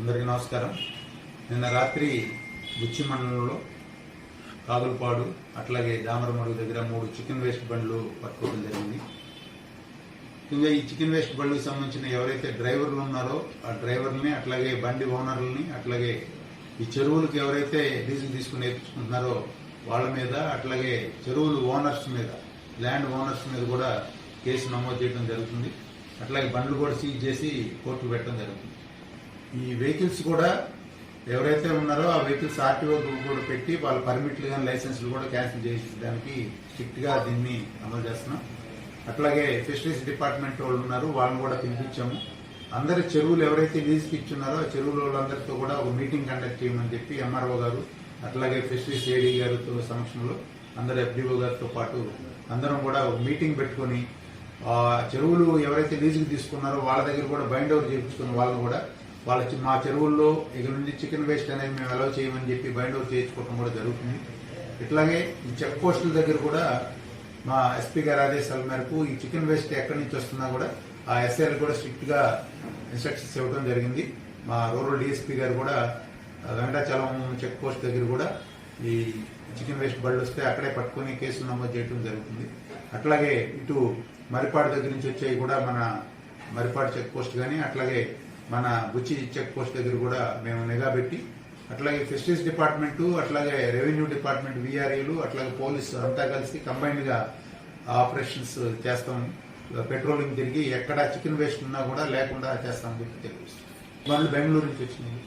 అందరికీ నమస్కారం. నిన్న రాత్రి బుచ్చి మండలంలో కాగులపాడు అట్లాగే దామరమడుగు దగ్గర మూడు చికెన్ వేస్ట్ బండ్లు పట్టుకోవడం జరిగింది. ఇంకా ఈ చికెన్ వేస్ట్ బండ్లకు సంబంధించిన ఎవరైతే డ్రైవర్లు ఉన్నారో ఆ డ్రైవర్ని అట్లాగే బండి ఓనర్లని అట్లాగే ఈ చెరువులకు ఎవరైతే డీజిల్ తీసుకుని నేర్చుకుంటున్నారో వాళ్ళ మీద అట్లాగే చెరువులు ఓనర్స్ మీద ల్యాండ్ ఓనర్స్ మీద కూడా కేసు నమోదు చేయడం జరుగుతుంది. అట్లాగే బండ్లు కూడా సీజ్ చేసి కోర్టు పెట్టడం జరుగుతుంది. ఈ వెహికల్స్ కూడా ఎవరైతే ఉన్నారో ఆ వెహికల్స్ ఆర్టీఓ కూడా పెట్టి వాళ్ళ పర్మిట్లు కానీ లైసెన్స్లు కూడా క్యాన్సిల్ చేసేదానికి స్ట్రిక్ట్గా దీన్ని అమలు చేస్తున్నాం. అట్లాగే ఫిషరీస్ డిపార్ట్మెంట్ వాళ్ళు ఉన్నారు వాళ్ళని కూడా పిలిపించాము. అందరి చెరువులు ఎవరైతే లీజుకి ఇచ్చున్నారో ఆ చెరువుల వాళ్ళందరితో కూడా ఒక మీటింగ్ కండక్ట్ చేయమని చెప్పి ఎంఆర్ఓ గారు అట్లాగే ఫిషరీస్ ఏడీ గారితో సమక్షంలో అందరు ఎఫ్డిఓ గారితో పాటు అందరం కూడా ఒక మీటింగ్ పెట్టుకొని ఆ చెరువులు ఎవరైతే లీజుకి తీసుకున్నారో వాళ్ళ దగ్గర కూడా బైండ్ అవుట్ చేయించుకున్న వాళ్ళని కూడా వాళ్ళ మా చెరువుల్లో ఇక నుండి చికెన్ వేస్ట్ అనేది మేము అలౌ చేయమని చెప్పి బైండ్ అవుట్ చేయించుకోవడం కూడా జరుగుతుంది. ఇట్లాగే ఈ చెక్ పోస్టుల దగ్గర కూడా మా ఎస్పీ గారి ఆదేశాల మేరకు ఈ చికెన్ వేస్ట్ ఎక్కడి నుంచి వస్తున్నా కూడా ఆ ఎస్ఐలు కూడా స్ట్రిక్ట్గా ఇన్స్ట్రక్షన్స్ ఇవ్వడం జరిగింది. మా రూరల్ డిఎస్పీ గారు కూడా ఆ, వెంకటాచలం చెక్ పోస్ట్ దగ్గర కూడా ఈ చికెన్ వేస్ట్ బళ్ళు వస్తే అక్కడే పట్టుకొని కేసులు నమోదు చేయడం జరుగుతుంది. అట్లాగే ఇటు మరిపాడు దగ్గర నుంచి వచ్చేవి కూడా మన మరిపాడు చెక్ పోస్ట్ కానీ అట్లాగే మన బుచ్చి చెక్ పోస్ట్ దగ్గర కూడా మేము నిఘా పెట్టి అట్లాగే ఫిషరీస్ డిపార్ట్మెంట్ అట్లాగే రెవెన్యూ డిపార్ట్మెంట్ విఆర్ఏలు అట్లాగే పోలీసు అంతా కలిసి కంబైన్డ్గా ఆపరేషన్స్ చేస్తాం. పెట్రోలింగ్ తిరిగి ఎక్కడ చికెన్ వేస్ట్ ఉన్నా కూడా లేకుండా చేస్తామని చెప్పి తెలుస్తుంది బెంగళూరు నుంచి వచ్చినాయి.